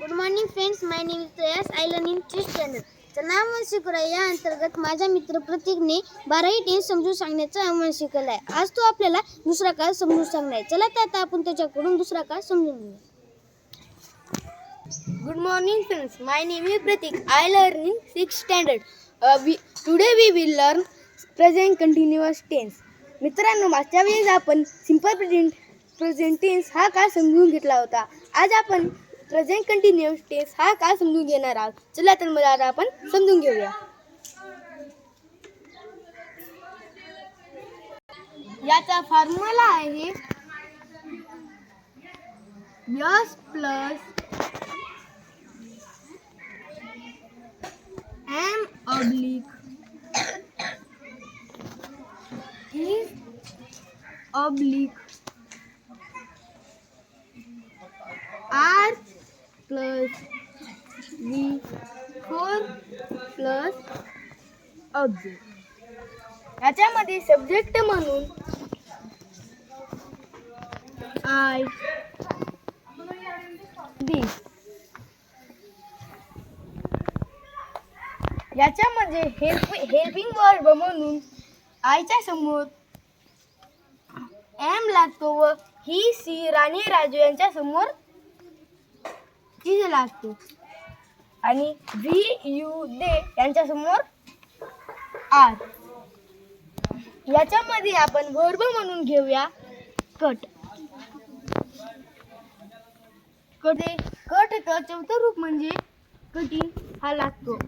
Good morning friends my name is Prayas I learn in test channel तर नाम या अंतर्गत माझा मित्र प्रतीकने बाराही टेन्स समजून सांगण्याचं आव्हान शिकवलं आहे आज तो आपल्याला दुसरा काळ समजून सांगणार आहे. चला तर आता आपण त्याच्याकडून दुसरा काळ समजून घेऊया good morning friends my name is Pratik I learn in six standard we today we will learn present continuous tense मित्रांनो मागच्या वेळेस आपण सिंपल प्रेझेंट प्रेझेंट टेन्स हा काळ समजून घेतला होता. आज आपण प्रेझेंट कंटिन्युअस टेन्स हा काळ समजून घेणार आहोत? चला तर मला आता आपण समजून घेऊया. याचा फॉर्म्युला आहे S plus am oblique oblique are plus V four plus object याच्यामध्ये सब्जेक्ट म्हणून आय दिस याच्यामध्ये हेल्प हेल्पिंग वर्ब म्हणून आईच्या समोर एम लागतो व ही सी राणी राजू यांच्या समोर चीज लागतो. आणि व्ही यू दे यांच्या समोर आर. याच्यामध्ये आपण वर्ब म्हणून घेऊया कट. कटे कट चौथं रूप म्हणजे कटिंग हा लागतो.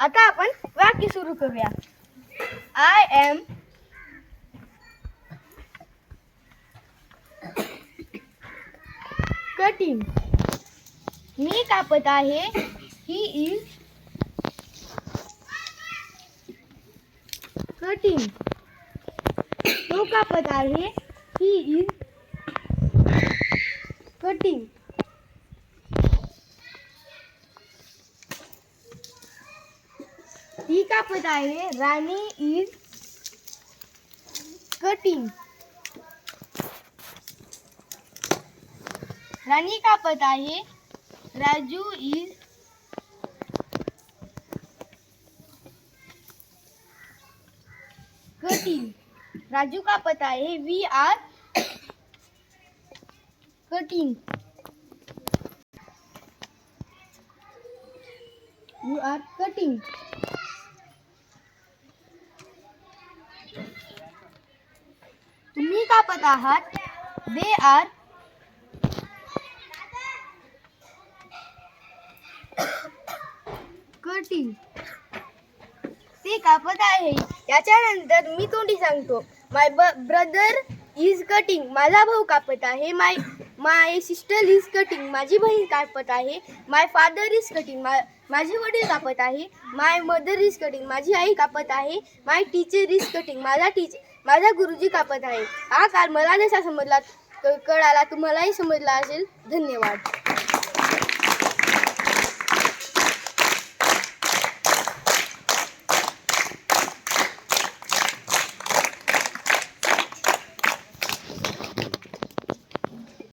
आता आपण वाक्य सुरू करूया. आय एम कटिंग मी कापत आहे. ही इज़ कटिंग तो कापत आहे. ही इज़ कटिंग ती कापत आहे. राणी इज़ कटिंग राणी कापत आहे राजू इज कटिंग राजू कापत आहे we are cutting you are cutting तुम्ही कापत आहात? दे आर कटिंग ते कापत आहे. त्याच्यानंतर मी तोंडी सांगतो. माय ब्रदर इज कटिंग माझा भाऊ कापत आहे. My my sister is cutting माझी बहीण कापत आहे. माय फादर इज कटिंग माझे वडील कापत आहे. माय मदर इज कटिंग माझी आई कापत आहे. माय टीचर इज कटिंग माझा टीचर माझा गुरुजी कापत आहे. हा काल मला जसा समजला क- कळाला तुम्हालाही समजला असेल. धन्यवाद.